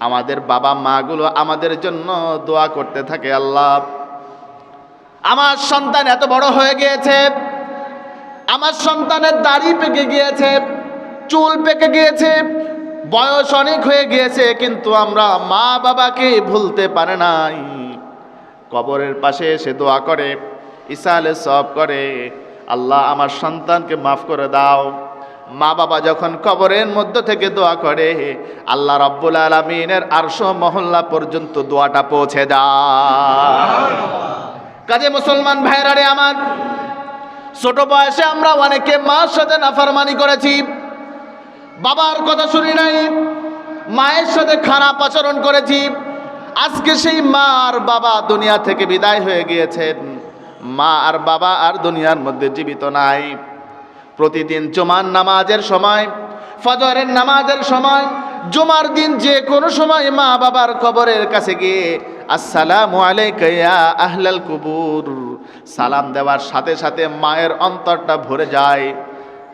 আমাদের বাবা মাগুলো আমাদের জন্য দোয়া করতে থাকে আল্লাহ। আমার সন্তান এত বড় হয়ে গিয়েছে, আমার সন্তানের দাড়ি পেকে গিয়েছে, চুল পেকে গিয়েছে, বয়স অনেক হয়ে গিয়েছে, কিন্তু আমরা মা বাবাকে ভুলতে পারে নাই। কবরের পাশে এসে দোয়া করে, ইসালে সব করে, আল্লাহ আমার সন্তানকে মাফ করে দাও। মা বাবা যখন কবরের মধ্য থেকে দোয়া করে, আল্লাহ রব্বুল আলমিনের আরশো মহল্লা পর্যন্ত দোয়াটা পৌঁছে যায় কাজে মুসলমান ভাইরারে আমার, ছোট বয়সে আমরা অনেকে মার সাথে নাফারমানি করেছি। বাবার কথা শুনি নাই, মায়ের সাথে খারাপ আচরণ করেছি। আজকে সেই মা আর বাবা দুনিয়া থেকে বিদায় হয়ে গিয়েছেন। মা আর বাবা আর দুনিয়ার মধ্যে জীবিত নাই। প্রতিদিন জুমার নামাজের সময়, ফজরের নামাজের সময়, জুমার দিন যে কোনো সময় মা বাবার কবরের কাছে গিয়ে, আসসালামু আলাইকা আহলাল কুবুর। সালাম দেওয়ার সাথে সাথে মায়ের অন্তরটা ভরে যায়।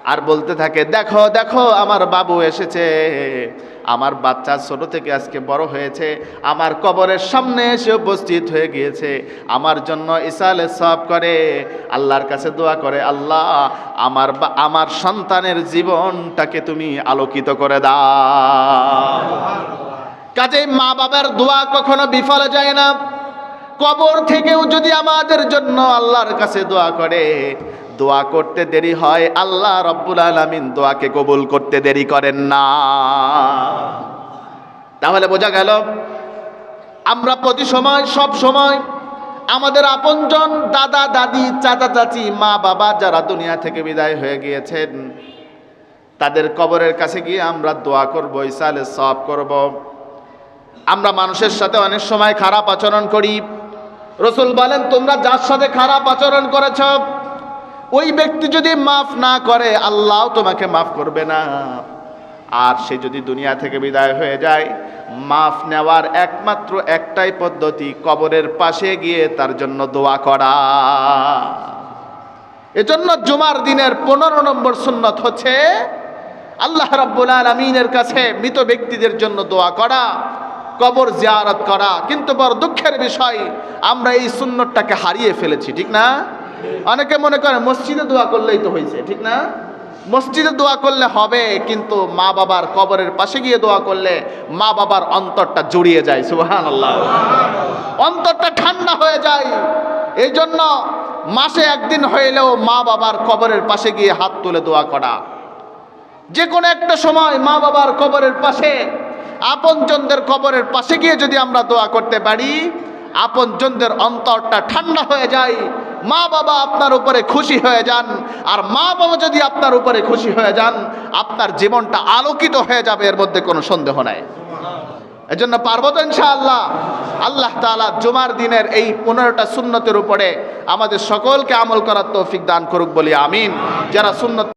আর বলতে থাকে দেখো দেখো আমার বাবু এসেছে। আমার বাচ্চা ছোট থেকে আজকে বড় হয়েছে। আমার কবরের সামনে এসে উপস্থিত হয়ে গিয়েছে। আমার জন্য ইসালে সব করে। আল্লাহর কাছে দোয়া করে আল্লাহ আমার বা- আমার সন্তানের জীবনটাকে তুমি আলোকিত করে দাও। কাজেই মা বাবার দোয়া কখনো বিফলে যায় না। কবর থেকেও যদি আমাদের জন্য আল্লাহর কাছে দোয়া করে, দোয়া করতে দেরি হয়, আল্লাহ রব্বুল আলমিন দোয়াকে কবুল করতে দেরি করেন না। তাহলে বোঝা গেল, আমরা প্রতি সময়, সব সময় আমাদের আপনজন দাদা, দাদি, চাচা, চাচি, মা, বাবা যারা দুনিয়া থেকে বিদায় হয়ে গিয়েছেন, তাদের কবরের কাছে গিয়ে আমরা দোয়া করব, ইসালে সব করব। আমরা মানুষের সাথে অনেক সময় খারাপ আচরণ করি রসুল বলেন, তোমরা যার সাথে খারাপ আচরণ করেছ, ওই ব্যক্তি যদি মাফ না করে, আল্লাহ তোমাকে মাফ করবে না। আর সে যদি দুনিয়া থেকে বিদায় হয়ে যায়, মাফ নেওয়ার একমাত্র একটাই পদ্ধতি, কবরের পাশে গিয়ে তার জন্য দোয়া করা। এজন্য জুমার দিনের পনেরো নম্বর সুন্নত হচ্ছে, আল্লাহ রাব্বুল আলমিনের কাছে মৃত ব্যক্তিদের জন্য দোয়া করা। কবর জিয়ারত করা। কিন্তু বড় দুঃখের বিষয়, আমরা এই সুন্নতটাকে হারিয়ে ফেলেছি, ঠিক না? অনেকে মনে করে মসজিদে দোয়া করলেই তো হয়েছে, ঠিক না? মসজিদে দোয়া করলে হবে, কিন্তু মা বাবার কবরের পাশে গিয়ে দোয়া করলে মা বাবার অন্তরটা জড়িয়ে যায় সুবহান আল্লাহ অন্তরটা ঠান্ডা হয়ে যায়। এই জন্য মাসে একদিন হইলেও মা বাবার কবরের পাশে গিয়ে হাত তুলে দোয়া করা। যে কোনো একটা সময় মা বাবার কবরের পাশে আপনজনদের কবরের পাশে গিয়ে যদি আমরা দোয়া করতে পারি, আপনজনদের অন্তরটা ঠান্ডা হয়ে যায়, মা বাবা আপনার উপরে খুশি হয়ে যান, আর মা বাবা যদি আপনার উপরে খুশি হয়ে যান, আপনার জীবনটা আলোকিত হয়ে যাবে, এর মধ্যে কোনো সন্দেহ নাই। এজন্য পারব তো ইনশাআল্লাহ। আল্লাহ তাআলা জুমার দিনের এই পনেরোটা সুন্নতের উপরে আমাদের সকলকে আমল করার তৌফিক দান করুক বলি আমিন। যারা সুন্নত